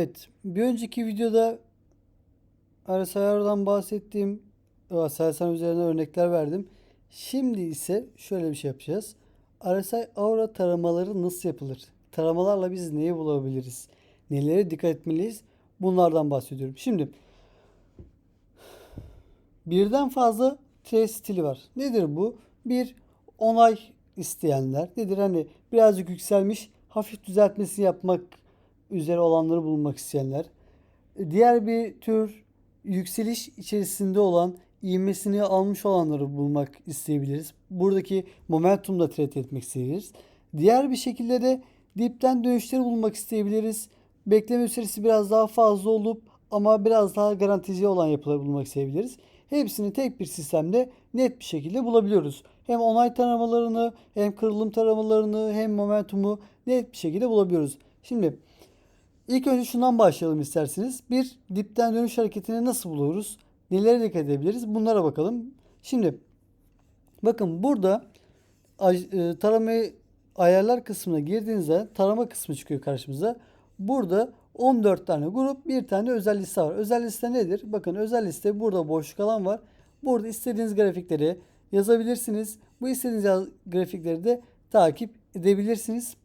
Evet, bir önceki videoda RSI'dan bahsettiğim Aselsan üzerine örnekler verdim. Şimdi ise şöyle bir şey yapacağız. RSI Aura taramaları nasıl yapılır? Taramalarla biz neyi bulabiliriz? Nelere dikkat etmeliyiz? Bunlardan bahsediyorum. Şimdi birden fazla trace stili var. Nedir bu? Bir onay isteyenler. Nedir? Hani birazcık yükselmiş, hafif düzeltmesi yapmak üzere olanları bulmak isteyenler. Diğer bir tür yükseliş içerisinde olan ivmesini almış olanları bulmak isteyebiliriz. Buradaki momentumla tret etmek isteyebiliriz. Diğer bir şekilde de dipten dönüşleri bulmak isteyebiliriz. Bekleme süresi biraz daha fazla olup ama biraz daha garantici olan yapıları bulmak isteyebiliriz. Hepsini tek bir sistemde net bir şekilde bulabiliyoruz. Hem onay taramalarını hem kırılım taramalarını hem momentumu net bir şekilde bulabiliyoruz. Şimdi ilk önce şundan başlayalım isterseniz. Bir dipten dönüş hareketini nasıl buluruz? Nelere dikkat edebiliriz? Bunlara bakalım. Şimdi bakın burada e, taramayı ayarlar kısmına girdiğinizde tarama kısmı çıkıyor karşımıza. Burada 14 tane grup, bir tane özel liste var. Özel liste nedir? Bakın özel liste burada boşluk alan var. Burada istediğiniz grafikleri yazabilirsiniz. Bu istediğiniz grafikleri de takip edebilirsiniz.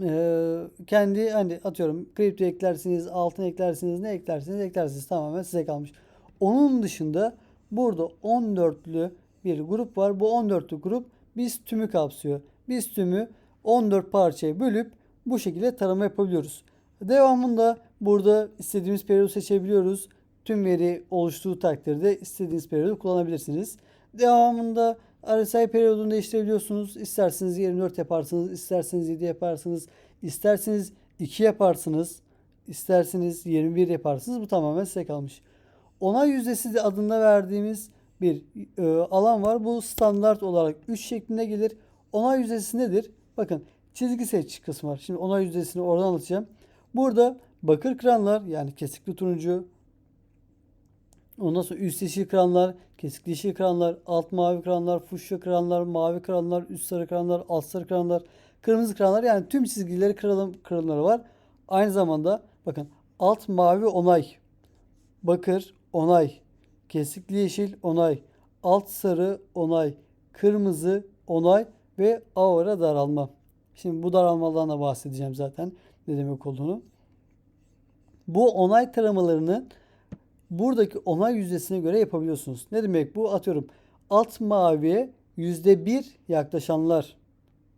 Ee, kendi hani atıyorum kripto eklersiniz, altın eklersiniz, ne eklersiniz eklersiniz tamamen size kalmış. Onun dışında burada 14'lü bir grup var. Bu 14'lü grup biz tümü kapsıyor. Biz tümü 14 parçaya bölüp bu şekilde tarama yapabiliyoruz. Devamında burada istediğimiz periyodu seçebiliyoruz. Tüm veri oluştuğu takdirde istediğiniz periyodu kullanabilirsiniz. Devamında RSI periyodunu değiştirebiliyorsunuz. İsterseniz 24 yaparsınız, isterseniz 7 yaparsınız, isterseniz 2 yaparsınız, isterseniz 21 yaparsınız. Bu tamamen size kalmış. Onay yüzdesi de adında verdiğimiz bir e, alan var. Bu standart olarak 3 şeklinde gelir. Onay yüzdesi nedir? Bakın çizgi seç kısmı var. Şimdi onay yüzdesini oradan anlatacağım. Burada bakır kranlar yani kesikli turuncu, Ondan sonra üst yeşil kranlar, kesikli yeşil kranlar, alt mavi kranlar, fuşya kranlar, mavi kranlar, üst sarı kranlar, alt sarı kranlar, kırmızı kranlar yani tüm çizgileri kırılım kırılımları var. Aynı zamanda bakın alt mavi onay, bakır onay, kesikli yeşil onay, alt sarı onay, kırmızı onay ve aura daralma. Şimdi bu daralmadan da bahsedeceğim zaten ne demek olduğunu. Bu onay taramalarını buradaki onay yüzdesine göre yapabiliyorsunuz. Ne demek bu? Atıyorum alt maviye %1 yaklaşanlar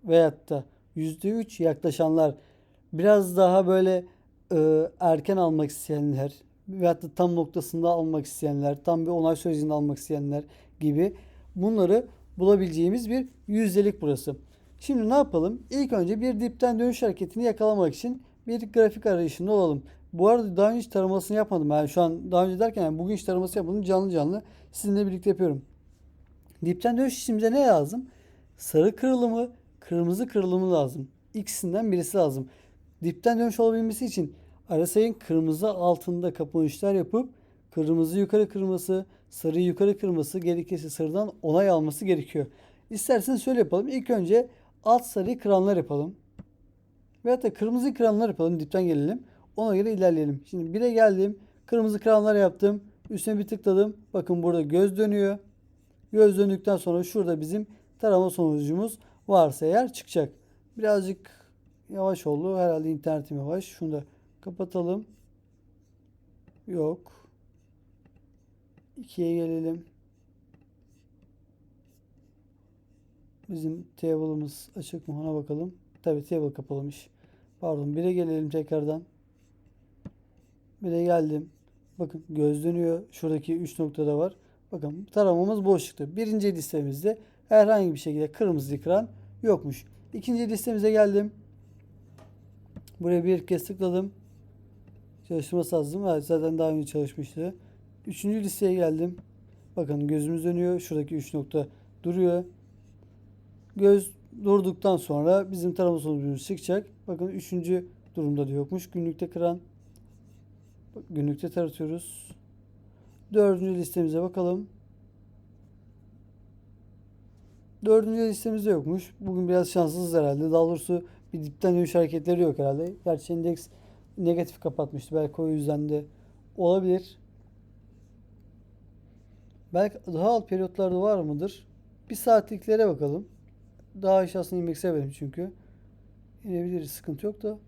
veyahut da %3 yaklaşanlar biraz daha böyle e, erken almak isteyenler veyahut da tam noktasında almak isteyenler, tam bir onay sürecinde almak isteyenler gibi bunları bulabileceğimiz bir yüzdelik burası. Şimdi ne yapalım? İlk önce bir dipten dönüş hareketini yakalamak için bir grafik arayışında olalım. Bu arada daha önce hiç taramasını yapmadım. Yani şu an daha önce derken yani bugün hiç taraması yapmadım. Canlı canlı sizinle birlikte yapıyorum. Dipten dönüş işimize ne lazım? Sarı kırılımı, kırmızı kırılımı lazım. İkisinden birisi lazım. Dipten dönüş olabilmesi için RSI'nin kırmızı altında kapanışlar yapıp kırmızı yukarı kırması, sarı yukarı kırması, gerekirse sarıdan onay alması gerekiyor. İsterseniz şöyle yapalım. İlk önce alt sarıyı kıranlar yapalım. Veyahut da kırmızı kıranlar yapalım. Dipten gelelim. Ona göre ilerleyelim. Şimdi 1'e geldim. Kırmızı kranlar yaptım. Üstüne bir tıkladım. Bakın burada göz dönüyor. Göz döndükten sonra şurada bizim tarama sonucumuz varsa eğer çıkacak. Birazcık yavaş oldu. Herhalde internetim yavaş. Şunu da kapatalım. Yok. 2'ye gelelim. Bizim table'ımız açık mı ona bakalım. Tabii table kapalıymış. Pardon 1'e gelelim tekrardan. De geldim. Bakın göz dönüyor. Şuradaki 3 noktada var. Bakın taramamız boş çıktı. Birinci listemizde herhangi bir şekilde kırmızı ekran yokmuş. İkinci listemize geldim. Buraya bir kez tıkladım. Çalışması lazım. Evet, zaten daha önce çalışmıştı. Üçüncü listeye geldim. Bakın gözümüz dönüyor. Şuradaki 3 nokta duruyor. Göz durduktan sonra bizim tarama sonucumuz çıkacak. Bakın üçüncü durumda da yokmuş. Günlükte kıran Günlükte taratıyoruz. Dördüncü listemize bakalım. Dördüncü listemizde yokmuş. Bugün biraz şanssızız herhalde. Daha doğrusu bir dipten dönüş hareketleri yok herhalde. Gerçi endeks negatif kapatmıştı. Belki o yüzden de olabilir. Belki daha alt periyotlarda var mıdır? Bir saatliklere bakalım. Daha aşağısına inmek istemedim çünkü. İnebiliriz sıkıntı yok da.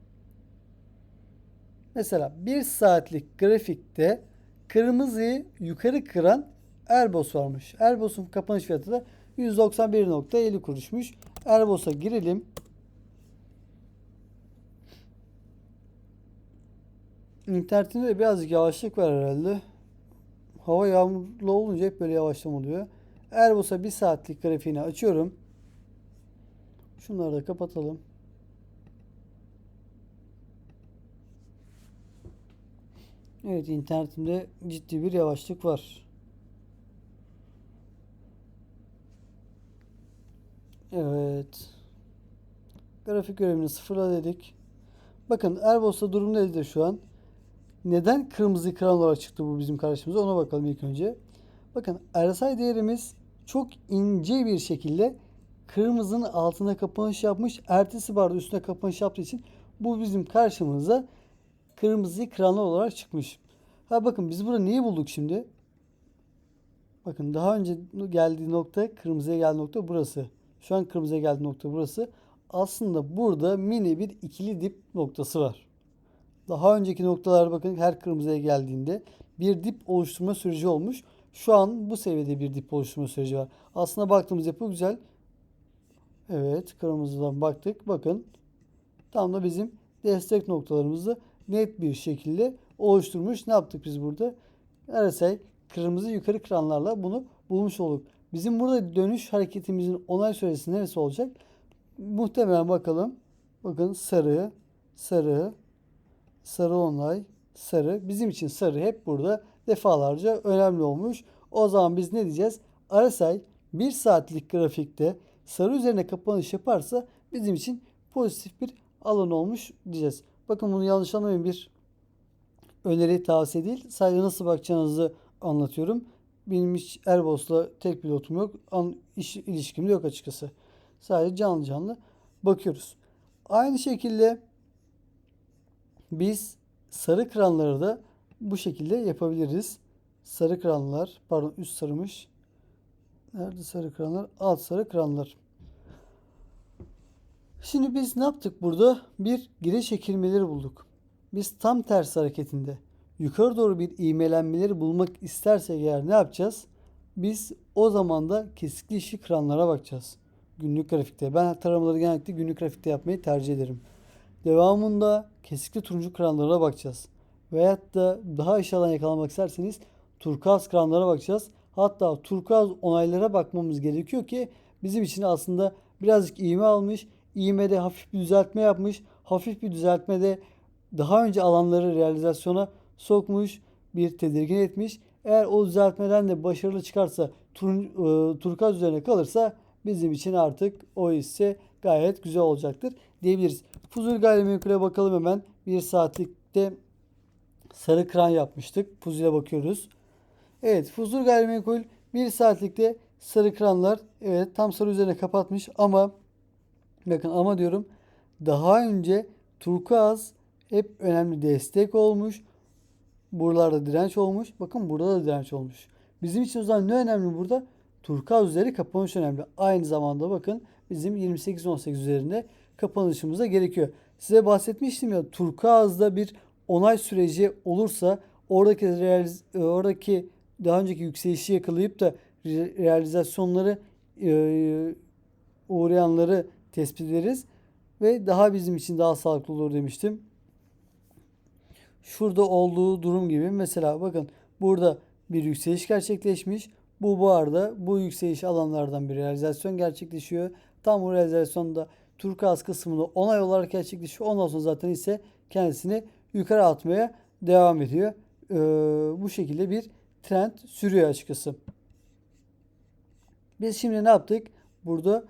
Mesela bir saatlik grafikte kırmızıyı yukarı kıran Erbos varmış. Erbos'un kapanış fiyatı da 191.50 kuruşmuş. Erbos'a girelim. İnternetimde de birazcık yavaşlık var herhalde. Hava yağmurlu olunca hep böyle yavaşlama oluyor. Erbos'a bir saatlik grafiğini açıyorum. Şunları da kapatalım. Evet internetimde ciddi bir yavaşlık var. Evet. Grafik görevini sıfırla dedik. Bakın Erbos'ta durum nedir şu an? Neden kırmızı kıran olarak çıktı bu bizim karşımıza ona bakalım ilk önce. Bakın RSI değerimiz çok ince bir şekilde kırmızının altına kapanış yapmış. Ertesi barda üstüne kapanış yaptığı için bu bizim karşımıza kırmızı kıranlar olarak çıkmış. Ha bakın biz burada neyi bulduk şimdi? Bakın daha önce geldiği nokta kırmızıya geldiği nokta burası. Şu an kırmızıya geldiği nokta burası. Aslında burada mini bir ikili dip noktası var. Daha önceki noktalar bakın her kırmızıya geldiğinde bir dip oluşturma süreci olmuş. Şu an bu seviyede bir dip oluşturma süreci var. Aslında baktığımız yapı güzel. Evet kırmızıdan baktık. Bakın tam da bizim destek noktalarımızı net bir şekilde oluşturmuş. Ne yaptık biz burada? RSI kırmızı yukarı kıranlarla bunu bulmuş olduk. Bizim burada dönüş hareketimizin onay süresi neresi olacak? Muhtemelen bakalım. Bakın sarı, sarı, sarı onay, sarı. Bizim için sarı hep burada defalarca önemli olmuş. O zaman biz ne diyeceğiz? RSI 1 saatlik grafikte sarı üzerine kapanış yaparsa bizim için pozitif bir alan olmuş diyeceğiz. Bakın bunu yanlış anlamayın bir öneri tavsiye değil. Sadece nasıl bakacağınızı anlatıyorum. Benim hiç Erbos'la tek pilotum yok. An, iş ilişkim de yok açıkçası. Sadece canlı canlı bakıyoruz. Aynı şekilde biz sarı kranları da bu şekilde yapabiliriz. Sarı kranlar, pardon üst sarımış. Nerede sarı kranlar? Alt sarı kranlar. Şimdi biz ne yaptık burada? Bir geri çekilmeleri bulduk. Biz tam ters hareketinde yukarı doğru bir ivmelenmeleri bulmak istersek eğer ne yapacağız? Biz o zaman da kesikli işi kranlara bakacağız. Günlük grafikte. Ben taramaları genellikle günlük grafikte yapmayı tercih ederim. Devamında kesikli turuncu kranlara bakacağız. Veyahut da daha aşağıdan yakalamak isterseniz turkuaz kranlara bakacağız. Hatta turkuaz onaylara bakmamız gerekiyor ki bizim için aslında birazcık iğme almış. İğmede hafif bir düzeltme yapmış. Hafif bir düzeltmede daha önce alanları realizasyona sokmuş, bir tedirgin etmiş. Eğer o düzeltmeden de başarılı çıkarsa turun, e, turkuaz üzerine kalırsa bizim için artık o hisse gayet güzel olacaktır diyebiliriz. Fuzul gayrimenkule bakalım hemen. Bir saatlikte sarı kran yapmıştık. Fuzul'e bakıyoruz. Evet Fuzul gayrimenkul bir saatlikte sarı kranlar evet tam sarı üzerine kapatmış ama bakın ama diyorum daha önce turkuaz hep önemli destek olmuş. Buralarda direnç olmuş. Bakın burada da direnç olmuş. Bizim için o zaman ne önemli burada? Turkuaz üzeri kapanış önemli. Aynı zamanda bakın bizim 28-18 üzerinde kapanışımıza gerekiyor. Size bahsetmiştim ya turkuazda bir onay süreci olursa oradaki realiz, oradaki daha önceki yükselişi yakalayıp da re- realizasyonları e, uğrayanları tespit ederiz ve daha bizim için daha sağlıklı olur demiştim. Şurada olduğu durum gibi mesela bakın burada bir yükseliş gerçekleşmiş. Bu bu arada bu yükseliş alanlardan bir realizasyon gerçekleşiyor. Tam bu realizasyonda turkuaz kısmında onay olarak gerçekleşiyor. Ondan sonra zaten ise kendisini yukarı atmaya devam ediyor. Ee, bu şekilde bir trend sürüyor açıkçası. Biz şimdi ne yaptık? Burada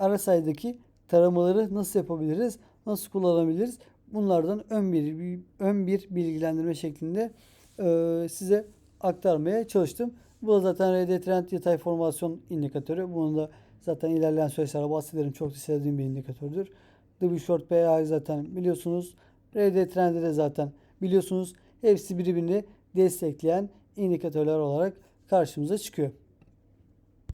RSI'daki taramaları nasıl yapabiliriz? Nasıl kullanabiliriz? Bunlardan ön bir ön bir bilgilendirme şeklinde e, size aktarmaya çalıştım. Bu da zaten RD Trend yatay formasyon indikatörü. Bunu da zaten ilerleyen süreçlerde bahsederim. Çok sevdiğim bir indikatördür. The Short PAI zaten biliyorsunuz. RD trendi de zaten biliyorsunuz hepsi birbirini destekleyen indikatörler olarak karşımıza çıkıyor.